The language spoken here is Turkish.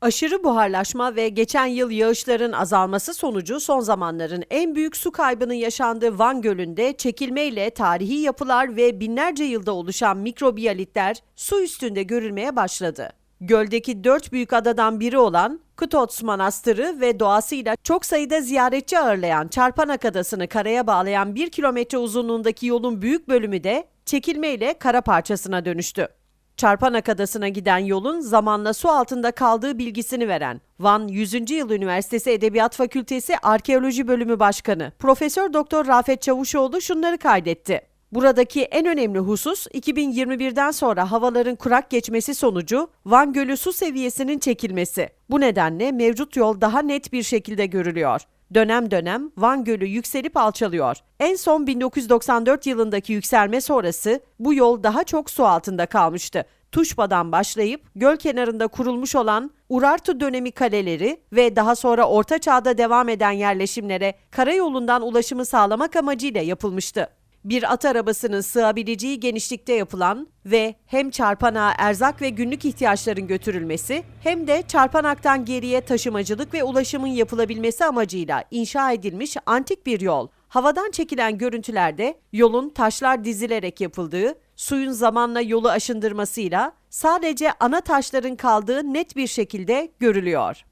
Aşırı buharlaşma ve geçen yıl yağışların azalması sonucu son zamanların en büyük su kaybının yaşandığı Van Gölü'nde çekilmeyle tarihi yapılar ve binlerce yılda oluşan mikrobiyalitler su üstünde görülmeye başladı. Göldeki dört büyük adadan biri olan Kutots Manastırı ve doğasıyla çok sayıda ziyaretçi ağırlayan Çarpanak Adası'nı karaya bağlayan 1 kilometre uzunluğundaki yolun büyük bölümü de çekilmeyle kara parçasına dönüştü. Çarpanak Adası'na giden yolun zamanla su altında kaldığı bilgisini veren Van 100. Yıl Üniversitesi Edebiyat Fakültesi Arkeoloji Bölümü Başkanı Profesör Doktor Rafet Çavuşoğlu şunları kaydetti. Buradaki en önemli husus 2021'den sonra havaların kurak geçmesi sonucu Van Gölü su seviyesinin çekilmesi. Bu nedenle mevcut yol daha net bir şekilde görülüyor. Dönem dönem Van Gölü yükselip alçalıyor. En son 1994 yılındaki yükselme sonrası bu yol daha çok su altında kalmıştı. Tuşba'dan başlayıp göl kenarında kurulmuş olan Urartu dönemi kaleleri ve daha sonra Orta Çağ'da devam eden yerleşimlere karayolundan ulaşımı sağlamak amacıyla yapılmıştı bir at arabasının sığabileceği genişlikte yapılan ve hem çarpanağa erzak ve günlük ihtiyaçların götürülmesi hem de çarpanaktan geriye taşımacılık ve ulaşımın yapılabilmesi amacıyla inşa edilmiş antik bir yol. Havadan çekilen görüntülerde yolun taşlar dizilerek yapıldığı, suyun zamanla yolu aşındırmasıyla sadece ana taşların kaldığı net bir şekilde görülüyor.